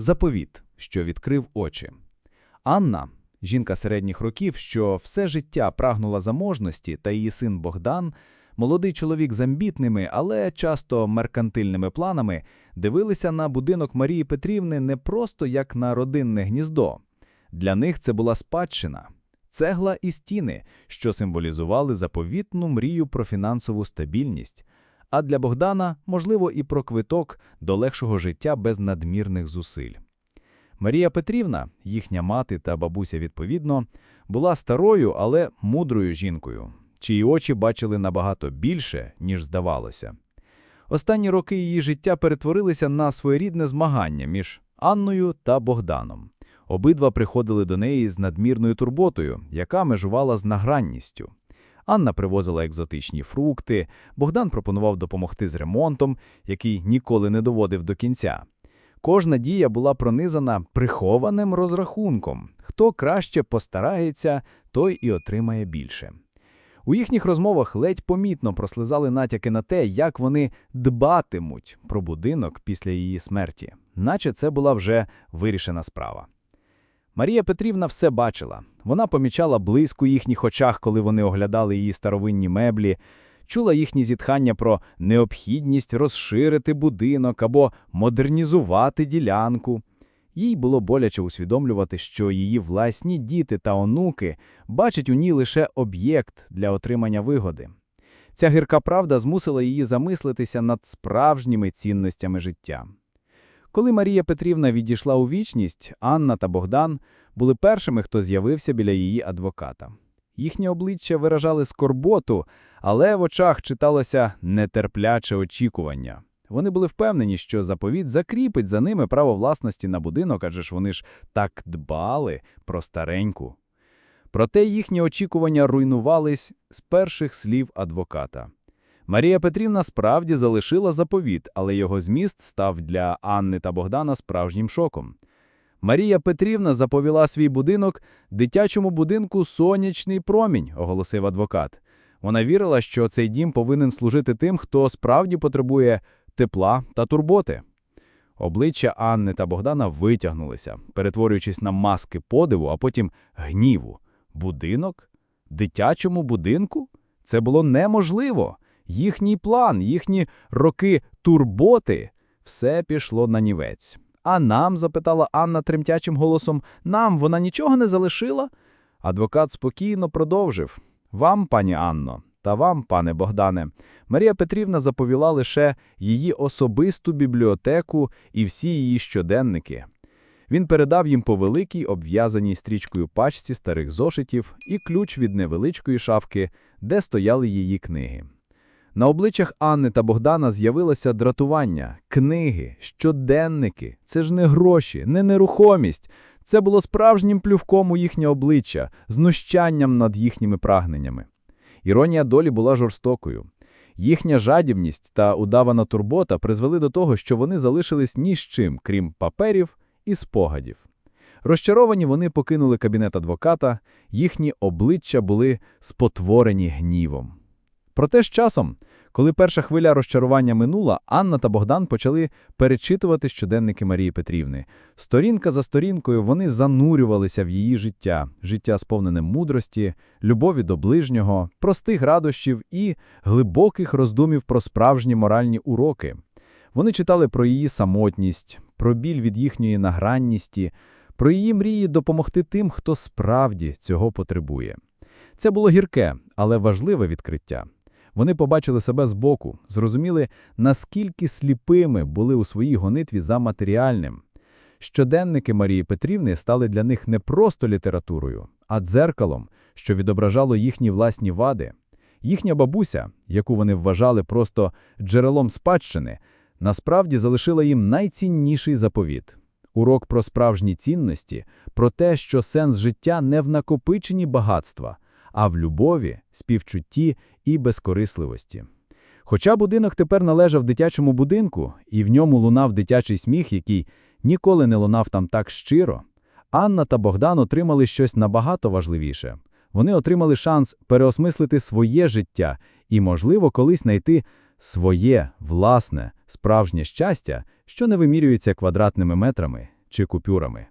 Заповіт, що відкрив очі. Анна, жінка середніх років, що все життя прагнула заможності, та її син Богдан, молодий чоловік з амбітними, але часто меркантильними планами, дивилися на будинок Марії Петрівни не просто як на родинне гніздо. Для них це була спадщина, цегла і стіни, що символізували заповітну мрію про фінансову стабільність, а для Богдана, можливо, і про квиток до легшого життя без надмірних зусиль. Марія Петрівна, їхня мати та бабуся відповідно, була старою, але мудрою жінкою, чиї очі бачили набагато більше, ніж здавалося. Останні роки її життя перетворилися на своєрідне змагання між Анною та Богданом. Обидва приходили до неї з надмірною турботою, яка межувала з награнністю. Анна привозила екзотичні фрукти, Богдан пропонував допомогти з ремонтом, який ніколи не доводив до кінця. Кожна дія була пронизана прихованим розрахунком. Хто краще постарається, той і отримає більше. У їхніх розмовах ледь помітно прослизали натяки на те, як вони дбатимуть про будинок після її смерті, наче це була вже вирішена справа. Марія Петрівна все бачила. Вона помічала блиск у їхніх очах, коли вони оглядали її старовинні меблі, чула їхні зітхання про необхідність розширити будинок або модернізувати ділянку. Їй було боляче усвідомлювати, що її власні діти та онуки бачать у ній лише об'єкт для отримання вигоди. Ця гірка правда змусила її замислитися над справжніми цінностями життя. Коли Марія Петрівна відійшла у вічність, Анна та Богдан були першими, хто з'явився біля її адвоката. Їхні обличчя виражали скорботу, але в очах читалося нетерпляче очікування. Вони були впевнені, що заповіт закріпить за ними право власності на будинок, адже ж вони ж так дбали про стареньку. Проте їхні очікування руйнувались з перших слів адвоката. Марія Петрівна справді залишила заповіт, але його зміст став для Анни та Богдана справжнім шоком. Марія Петрівна заповіла свій будинок дитячому будинку Сонячний промінь, оголосив адвокат. Вона вірила, що цей дім повинен служити тим, хто справді потребує тепла та турботи. Обличчя Анни та Богдана витягнулися, перетворюючись на маски подиву, а потім гніву. Будинок? Дитячому будинку? Це було неможливо. Їхній план, їхні роки турботи все пішло на нівець. А нам, запитала Анна тремтячим голосом, нам вона нічого не залишила? Адвокат спокійно продовжив Вам, пані Анно, та вам, пане Богдане, Марія Петрівна заповіла лише її особисту бібліотеку і всі її щоденники. Він передав їм по великій обв'язаній стрічкою пачці старих зошитів і ключ від невеличкої шафки, де стояли її книги. На обличчях Анни та Богдана з'явилося дратування, книги, щоденники. Це ж не гроші, не нерухомість. Це було справжнім плювком у їхнє обличчя, знущанням над їхніми прагненнями. Іронія долі була жорстокою. Їхня жадібність та удавана турбота призвели до того, що вони залишились ні з чим, крім паперів і спогадів. Розчаровані вони покинули кабінет адвоката, їхні обличчя були спотворені гнівом. Проте з часом, коли перша хвиля розчарування минула, Анна та Богдан почали перечитувати щоденники Марії Петрівни. Сторінка за сторінкою вони занурювалися в її життя, життя сповнене мудрості, любові до ближнього, простих радощів і глибоких роздумів про справжні моральні уроки. Вони читали про її самотність, про біль від їхньої награнності, про її мрії допомогти тим, хто справді цього потребує. Це було гірке, але важливе відкриття. Вони побачили себе збоку, зрозуміли, наскільки сліпими були у своїй гонитві за матеріальним. Щоденники Марії Петрівни стали для них не просто літературою, а дзеркалом, що відображало їхні власні вади. Їхня бабуся, яку вони вважали просто джерелом спадщини, насправді залишила їм найцінніший заповіт урок про справжні цінності, про те, що сенс життя не в накопиченні багатства а в любові, співчутті і безкорисливості. Хоча будинок тепер належав дитячому будинку, і в ньому лунав дитячий сміх, який ніколи не лунав там так щиро, Анна та Богдан отримали щось набагато важливіше. Вони отримали шанс переосмислити своє життя і, можливо, колись знайти своє власне, справжнє щастя, що не вимірюється квадратними метрами чи купюрами.